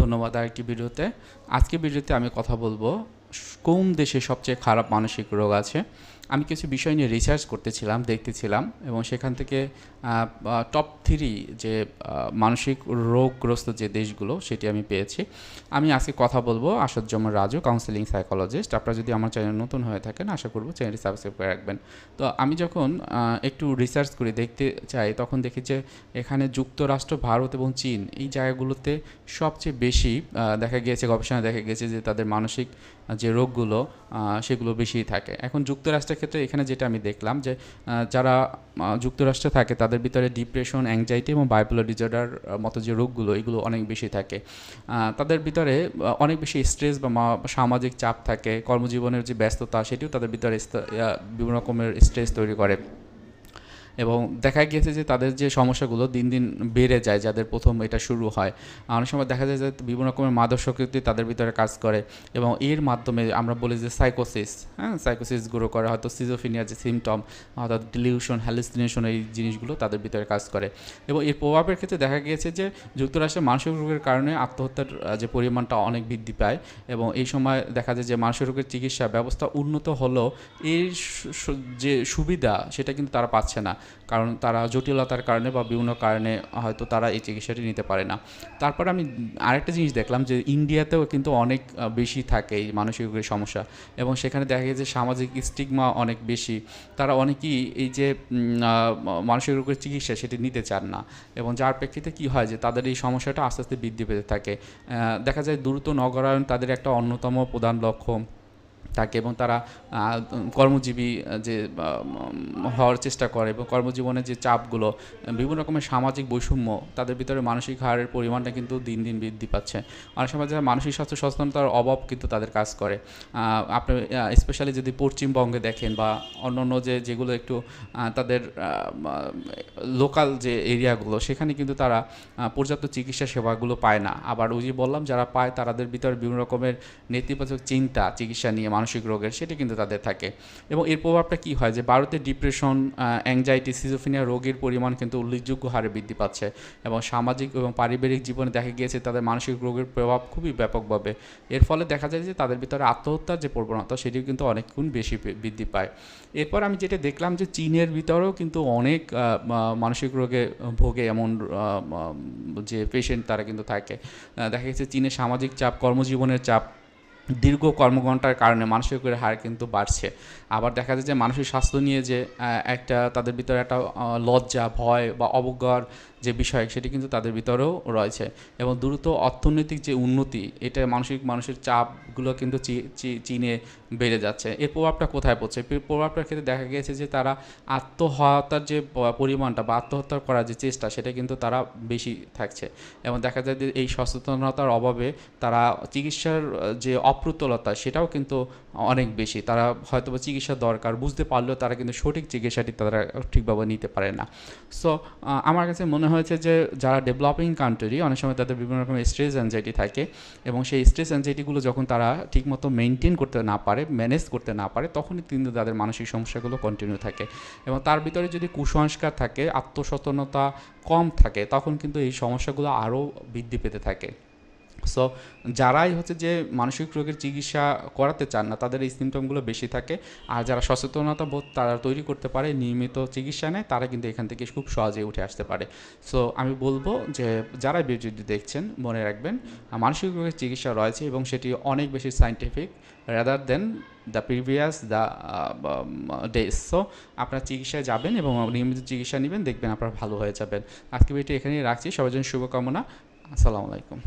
ধন্যবাদ আরেকটি ভিডিওতে। আজকে ভিডিওতে আমি কথা বলব, কোন দেশে সবচেয়ে খারাপ মানসিক রোগ আছে? আমি কিছু বিষয় নিয়ে রিসার্চ করতেছিলাম, দেখতেছিলাম এবং সেখান থেকে টপ থ্রি যে মানসিক রোগগ্রস্ত যে দেশগুলো সেটি আমি পেয়েছি। আমি আজকে কথা বলব আসাদুজ্জামান রাজু কাউন্সিলিং সাইকোলজিস্ট আপনারা যদি আমার চ্যানেল নতুন হয়ে থাকেন, আশা করব চ্যানেলটি সাবস্ক্রাইব করে রাখবেন। তো আমি যখন একটু রিসার্চ করে, দেখতে চাই, তখন দেখি যে, এখানে যুক্তরাষ্ট্র, ভারত এবং চীন এই জায়গাগুলোতে সবচেয়ে বেশি দেখা গিয়েছে, গবেষণায় দেখা গিয়েছে যে তাদের মানসিক যে রোগগুলো সেগুলো বেশি থাকে। এখন যুক্তরাষ্ট্রের ক্ষেত্রে এখানে যেটা আমি দেখলাম যে যারা যুক্তরাষ্ট্রে থাকে, তাদের ভিতরে ডিপ্রেশন অ্যাংজাইটি এবং বাইপোলার ডিজর্ডার মতো যে রোগগুলো, এগুলো অনেক বেশি থাকে। তাদের ভিতরে অনেক বেশি স্ট্রেস বা সামাজিক চাপ থাকে, কর্মজীবনের যে ব্যস্ততা, সেটিও তাদের ভিতরে বিভিন্ন রকমের স্ট্রেস তৈরি করে। এবং দেখা গিয়েছে যে তাদের যে সমস্যাগুলো দিন দিন বেড়ে যায়, যাদের প্রথম এটা শুরু হয়। অনেক সময় দেখা যায় যে বিভিন্ন রকমের মাদকাসক্তি তাদের ভিতরে কাজ করে এবং এর মাধ্যমে আমরা বলি যে সাইকোসিস হ্যাঁ? সাইকোসিস গ্রো করে হয়তো সিজোফিনিয়ার যে সিমটম অর্থাৎ ডিলিউশন হ্যালুসিনেশন এই জিনিসগুলো তাদের ভিতরে কাজ করে। এবং এর প্রভাবের ক্ষেত্রে দেখা গিয়েছে যে যুক্তরাষ্ট্রের মানসিক রোগের কারণে আত্মহত্যার যে পরিমাণটা অনেক বৃদ্ধি পায় এবং এই সময় দেখা যায় যে মানসিক রোগের চিকিৎসা ব্যবস্থা উন্নত হলেও এর যে সুবিধা সেটা কিন্তু তারা পাচ্ছে না। কারণ তারা জটিলতার কারণে বা বিভিন্ন কারণে হয়তো তারা এই চিকিৎসাটি নিতে পারে না। তারপর আমি আরেকটা জিনিস দেখলাম যে ইন্ডিয়াতেও কিন্তু অনেক বেশি থাকে এই মানসিক রোগের সমস্যা এবং সেখানে দেখা গেছে সামাজিক স্টিগমা অনেক বেশি। তারা অনেকেই এই যে মানসিক রোগের চিকিৎসা সেটি নিতে চান না এবং যার প্রেক্ষিতে কি হয় যে তাদের এই সমস্যাটা আস্তে আস্তে বৃদ্ধি পেতে থাকে। দেখা যায় দ্রুত নগরায়ন তাদের একটা অন্যতম প্রধান লক্ষ্য। থাকে এবং তারা কর্মজীবী যে হওয়ার চেষ্টা করে এবং কর্মজীবনের যে চাপগুলো, বিভিন্ন রকমের সামাজিক বৈষম্য, তাদের ভিতরে মানসিক হারের পরিমাণটা কিন্তু দিন দিন বৃদ্ধি পাচ্ছে। অনেক সময় যারা মানসিক স্বাস্থ্য সচেতনতার অভাব কিন্তু তাদের কাজ করে। আপনি স্পেশালি যদি পশ্চিমবঙ্গে দেখেন বা অন্য অন্য যে, যেগুলো একটু তাদের লোকাল যে এরিয়াগুলো সেখানে কিন্তু তারা পর্যাপ্ত চিকিৎসা সেবাগুলো পায় না। আবার ওই যে বললাম, যারা পায় তাদের ভিতরে বিভিন্ন রকমের নেতিবাচক চিন্তা, চিকিৎসা নিয়ে মানসিক রোগের, সেটি কিন্তু তাদের থাকে। এবং এর প্রভাবটা কি হয়? যে ভারতে ডিপ্রেশন অ্যাংজাইটি সিজোফিনিয়া রোগের পরিমাণ কিন্তু উল্লেখযোগ্য হারে বৃদ্ধি পাচ্ছে এবং সামাজিক এবং পারিবারিক জীবনে দেখা গিয়েছে তাদের মানসিক রোগের প্রভাব খুবই ব্যাপকভাবে। এর ফলে দেখা যায় যে তাদের ভিতরে আত্মহত্যার যে প্রবণতা, সেটিও কিন্তু অনেক গুণ বেশি বৃদ্ধি পায়। এরপর আমি যেটা দেখলাম যে চীনের ভিতরেও কিন্তু অনেক মানসিক রোগে ভোগে এমন যে পেশেন্ট তারা কিন্তু থাকে। দেখা গেছে চীনের সামাজিক চাপ, কর্মজীবনের চাপ দীর্ঘ কর্মঘণ্টার কারণে মানসিক রোগের হার কিন্তু বাড়ছে। আবার দেখা যায় যে মানসিক স্বাস্থ্য নিয়ে যে একটা তাদের ভিতরে একটা লজ্জা, ভয় বা অবজ্ঞার যে বিষয়, সেটি কিন্তু তাদের ভিতরেও রয়েছে। এবং দ্রুত অর্থনৈতিক যে উন্নতি, এটা মানসিক মানুষের চাপগুলো কিন্তু চীনে বেড়ে যাচ্ছে। এর প্রভাবটা কোথায় পড়ছে? প্রভাবটার ক্ষেত্রে দেখা গিয়েছে যে, তারা আত্মহত্যার যে পরিমাণটা বা আত্মহত্যা করার যে চেষ্টা, সেটা কিন্তু তারা বেশি থাকছে। এবং দেখা যায় যে, এই সচেতনতার অভাবে তারা চিকিৎসার যে অপ্রতুলতা, সেটাও কিন্তু অনেক বেশি। তারা হয়তো চিকিৎসা দরকার, বুঝতে পারলেও তারা কিন্তু সঠিক চিকিৎসাটি তারা ঠিকভাবে নিতে পারে না। সো আমার কাছে মনে হয়েছে যে যারা ডেভেলপিং কান্ট্রি অনেক সময় তাদের বিভিন্ন রকমের স্ট্রেস অ্যাংজাইটি থাকে এবং সেই স্ট্রেস অ্যাংজাইটিগুলো যখন তারা ঠিকমতো মেনটেন করতে না পারে ম্যানেজ করতে না পারে, তখনই কিন্তু তাদের মানসিক সমস্যাগুলো কন্টিনিউ থাকে। এবং তার ভিতরে যদি কুসংস্কার থাকে, আত্মসচেতনতা কম থাকে, তখন কিন্তু এই সমস্যাগুলো আরও বৃদ্ধি পেতে থাকে। সো যারাই হচ্ছে যে মানসিক রোগের চিকিৎসা করাতে চান না, তাদের এই সিমটমগুলো বেশি থাকে। আর যারা সচেতনতা বোধ তারা তৈরি করতে পারে, নিয়মিত চিকিৎসা নেয়, তারা কিন্তু এখান থেকে খুব সহজেই উঠে আসতে পারে। সো আমি বলব যে যারা ভিডিওটি দেখছেন, মনে রাখবেন, মানসিক রোগের চিকিৎসা রয়েছে এবং সেটি অনেক বেশি scientific rather than the previous the days so আপনারা চিকিৎসায় যাবেন এবং নিয়মিত চিকিৎসা নেবেন, দেখবেন আপনারা ভালো হয়ে যাবেন। আজকে ভিডিওটি এখানেই রাখছি। সবার জন্য শুভকামনা। আসসালামু আলাইকুম।